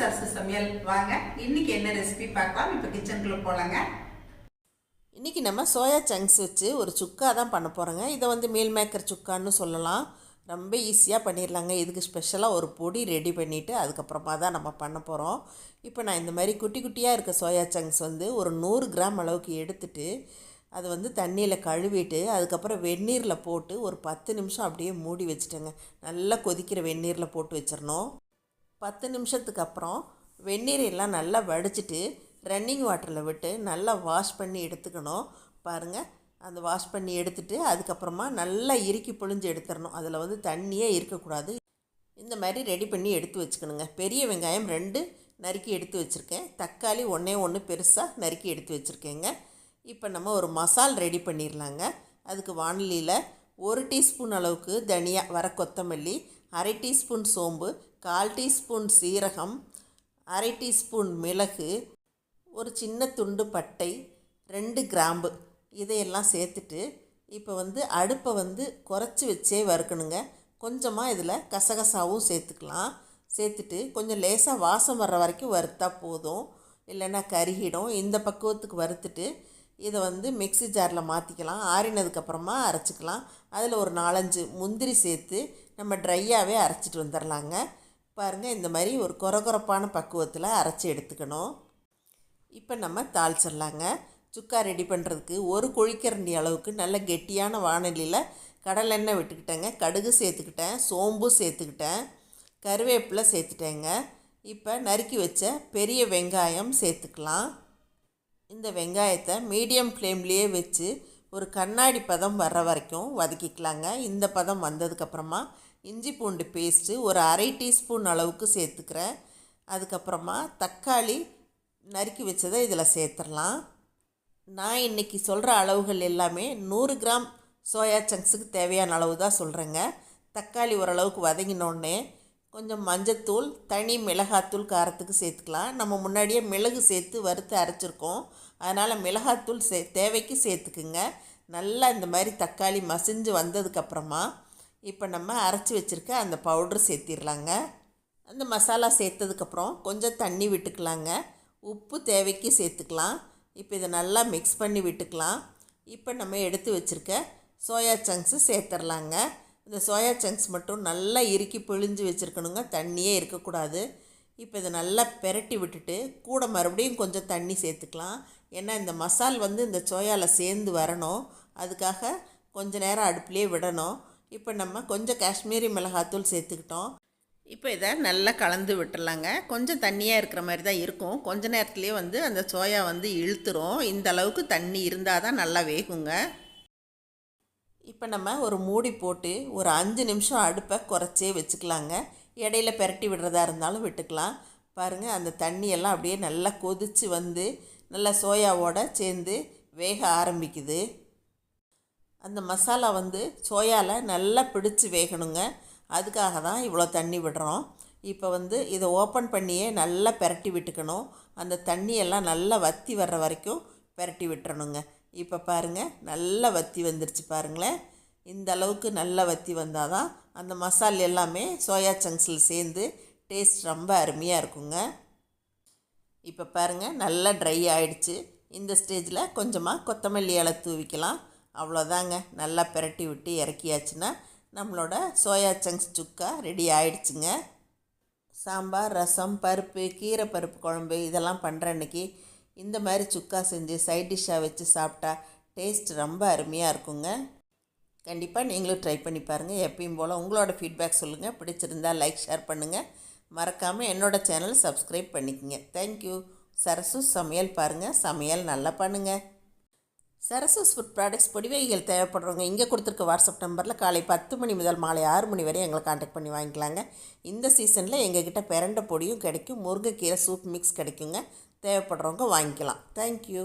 சரசு சமையல் வாங்க. இன்னைக்கு என்ன ரெசிபி பார்க்கலாம்? இப்போ கிச்சனுக்குள்ளே போகலாங்க இன்றைக்கி நம்ம சோயா சங்க்ஸ் வச்சு ஒரு சுக்கா தான் பண்ண போகிறோங்க இதை வந்து மீல் மேக்கர் சுக்கான்னு சொல்லலாம். ரொம்ப ஈஸியாக பண்ணிடலாங்க இதுக்கு ஸ்பெஷலாக ஒரு பொடி ரெடி பண்ணிவிட்டு அதுக்கப்புறமா தான் நம்ம பண்ண போகிறோம் இப்போ நான் இந்த மாதிரி குட்டி குட்டியாக இருக்க சோயா சங்க்ஸ் வந்து ஒரு நூறு கிராம் அளவுக்கு எடுத்துட்டு அது வந்து தண்ணியில் கழுவிட்டு அதுக்கப்புறம் வெந்நீரில் போட்டு ஒரு பத்து நிமிஷம் அப்படியே மூடி வச்சுட்டேங்க. நல்லா கொதிக்கிற வெந்நீரில் போட்டு வச்சிடணும் பத்து நிமிஷத்துக்கு அப்புறம் வெந்நீர் எல்லாம் நல்லா வடிச்சிட்டு ரன்னிங் வாட்டரில் விட்டு நல்லா வாஷ் பண்ணி எடுத்துக்கணும். பாருங்கள் அந்த வாஷ் பண்ணி எடுத்துட்டு அதுக்கப்புறமா நல்லா இறுக்கி புழிஞ்சு எடுத்துடணும். அதில் வந்து தண்ணியே இருக்கக்கூடாது. இந்த மாதிரி ரெடி பண்ணி எடுத்து வச்சுக்கணுங்க. பெரிய வெங்காயம் ரெண்டு நறுக்கி எடுத்து வச்சுருக்கேன். தக்காளி ஒன்றே ஒன்று பெருசாக நறுக்கி எடுத்து வச்சுருக்கேங்க. இப்போ நம்ம ஒரு மசால் ரெடி பண்ணிடலாங்க அதுக்கு வானிலையில் ஒரு டீஸ்பூன் அளவுக்கு தனியா வர கொத்தமல்லி அரை டீஸ்பூன் சோம்பு கால் டீஸ்பூன் சீரகம் அரை டீஸ்பூன் மிளகு ஒரு சின்ன துண்டு பட்டை ரெண்டு கிராம்பு இதையெல்லாம் சேர்த்துட்டு இப்போ வந்து அடுப்பை வந்து குறைச்சி வச்சே வறுக்கணுங்க. கொஞ்சமாக இதில் கசகசாவும் சேர்த்துக்கலாம். சேர்த்துட்டு கொஞ்சம் லேசாக வாசம் வர்ற வரைக்கும் வறுத்தா போதும். இல்லைன்னா கருகிடும். இந்த பக்குவத்துக்கு வறுத்துட்டு இதை வந்து மிக்ஸி ஜாரில் மாற்றிக்கலாம் ஆறினதுக்கப்புறமா அரைச்சிக்கலாம். அதில் ஒரு நாலஞ்சு முந்திரி சேர்த்து நம்ம ட்ரையாகவே அரைச்சிட்டு வந்துடலாங்க பாருங்கள் இந்த மாதிரி ஒரு குறகுறப்பான பக்குவத்தில் அரைச்சி எடுத்துக்கணும். இப்போ நம்ம தாளிச்சிடலாங்க சுக்கா ரெடி பண்ணுறதுக்கு ஒரு குழிக்கரண்டி அளவுக்கு நல்ல கெட்டியான வானலியில் கடலெண்ணெய் விட்டுக்கிட்டேங்க. கடுகு சேர்த்துக்கிட்டேன் சோம்பு சேர்த்துக்கிட்டேன் கருவேப்பிலை சேர்த்துட்டேங்க. இப்போ நறுக்கி வச்ச பெரிய வெங்காயம் சேர்த்துக்கலாம். இந்த வெங்காயத்தை மீடியம் ஃப்ளேம்லேயே வச்சு ஒரு கண்ணாடி பதம் வர்ற வரைக்கும் வதக்கிக்கலாங்க. இந்த பதம் வந்ததுக்கப்புறமா இஞ்சி பூண்டு பேஸ்ட்டு ஒரு அரை டீஸ்பூன் அளவுக்கு சேர்த்துக்கிறேன். அதுக்கப்புறமா தக்காளி நறுக்கி வச்சதை இதில் சேர்த்துடலாம். நான் இன்றைக்கி சொல்கிற அளவுகள் எல்லாமே நூறு கிராம் சோயா சங்க்ஸுக்கு தேவையான அளவு தான் சொல்கிறேங்க தக்காளி ஓரளவுக்கு வதங்கினோடனே கொஞ்சம் மஞ்சத்தூள் தனி மிளகாத்தூள் காரத்துக்கு சேர்த்துக்கலாம். நம்ம முன்னாடியே மிளகு சேர்த்து வறுத்து அரைச்சிருக்கோம். அதனால் மிளகாத்தூள் சே தேவைக்கு சேர்த்துக்குங்க. நல்லா இந்த மாதிரி தக்காளி மசிஞ்சு வந்ததுக்கப்புறமா இப்போ நம்ம அரைச்சி வச்சுருக்க அந்த பவுட்ரு சேர்த்திடலாங்க. அந்த மசாலா சேர்த்ததுக்கப்புறம் கொஞ்சம் தண்ணி விட்டுக்கலாங்க. உப்பு தேவைக்கு சேர்த்துக்கலாம். இப்போ இதை நல்லா மிக்ஸ் பண்ணி விட்டுக்கலாம். இப்போ நம்ம எடுத்து வச்சுருக்க சோயா சங்க்ஸு சேர்த்துடலாங்க. இந்த சோயா சங்க்ஸ் மட்டும் நல்லா இறுக்கி பிழிஞ்சு வச்சுருக்கணுங்க. தண்ணியே இருக்கக்கூடாது. இப்போ இதை நல்லா பெரட்டி விட்டுட்டு கூட மறுபடியும் கொஞ்சம் தண்ணி சேர்த்துக்கலாம். ஏன்னா இந்த மசால் வந்து இந்த சோயாவில் சேர்ந்து வரணும். அதுக்காக கொஞ்ச நேரம் அடுப்புலேயே விடணும். இப்போ நம்ம கொஞ்சம் காஷ்மீரி மிளகாத்தூள் சேர்த்துக்கிட்டோம். இப்போ இதை நல்லா கலந்து விட்டுறலாங்க கொஞ்சம் தண்ணியாக இருக்கிற மாதிரி தான் இருக்கும். கொஞ்ச நேரத்துலேயே வந்து அந்த சோயா வந்து இழுத்துரும். இந்த அளவுக்கு தண்ணி இருந்தால் தான் நல்லா வேகுங்க. இப்போ நம்ம ஒரு மூடி போட்டு ஒரு அஞ்சு நிமிஷம் அடுப்பை குறைச்சே வச்சுக்கலாங்க. இடையில பெரட்டி விடுறதா இருந்தாலும் விட்டுக்கலாம். பாருங்கள் அந்த தண்ணியெல்லாம் அப்படியே நல்லா கொதித்து வந்து நல்லா சோயாவோட சேர்ந்து வேக ஆரம்பிக்குது. அந்த மசாலா வந்து சோயாவில் நல்லா பிடிச்சி வேகணுங்க. அதுக்காக தான் இவ்வளோ தண்ணி விடுறோம். இப்போ வந்து இதை ஓப்பன் பண்ணியே நல்லா பெரட்டி விட்டுக்கணும். அந்த தண்ணியெல்லாம் நல்லா வற்றி வர்ற வரைக்கும் பெரட்டி விட்டுறணுங்க. இப்போ பாருங்கள் நல்லா வற்றி வந்துருச்சு பாருங்களேன். இந்த அளவுக்கு நல்லா வற்றி வந்தால் தான் அந்த மசால் எல்லாமே சோயா சங்க்ஸில் சேர்ந்து டேஸ்ட் ரொம்ப அருமையாக இருக்குங்க. இப்போ பாருங்கள் நல்லா ட்ரை ஆயிடுச்சு. இந்த ஸ்டேஜில் கொஞ்சமாக கொத்தமல்லி இலை தூவிக்கலாம். அவ்வளோதாங்க. நல்லா பிரட்டி விட்டு இறக்கியாச்சுன்னா நம்மளோட சோயா சங்க்ஸ் சுக்கா ரெடி ஆயிடுச்சுங்க. சாம்பார் ரசம் பருப்பு கீரை பருப்பு குழம்பு இதெல்லாம் பண்ணுற அன்னைக்கு இந்த மாதிரி சுக்கா செஞ்சு சைட் டிஷ்ஷாக வச்சு சாப்பிட்டா டேஸ்ட் ரொம்ப அருமையாக இருக்குங்க. கண்டிப்பாக நீங்களும் ட்ரை பண்ணி பாருங்கள் எப்பயும் போல் உங்களோட ஃபீட்பேக் சொல்லுங்கள் பிடிச்சிருந்தா லைக் ஷேர் பண்ணுங்கள் மறக்காமல் என்னோடய சேனல் சப்ஸ்கிரைப் பண்ணிக்கோங்க. தேங்க்யூ சரசு சமையல் பாருங்கள் சமையல் நல்லா பண்ணுங்கள் சரசஸ் ஃபுட் ப்ராடக்ட்ஸ் பொடிவைகள் தேவைப்படுறவங்க இங்கே கொடுத்துருக்க வாட்ஸ்அப் நம்பரில் காலை பத்து மணி முதல் மாலை ஆறு மணி வரை எங்களை காண்டாக்ட் பண்ணி வாங்கிக்கலாங்க. இந்த சீசனில் எங்ககிட்ட பிரண்ட பொடியும் கிடைக்கும். முருங்கைக்கீரை சூப் மிக்ஸ் கிடைக்குங்க. தேவைப்படுறவங்க வாங்கிக்கலாம். தேங்க்யூ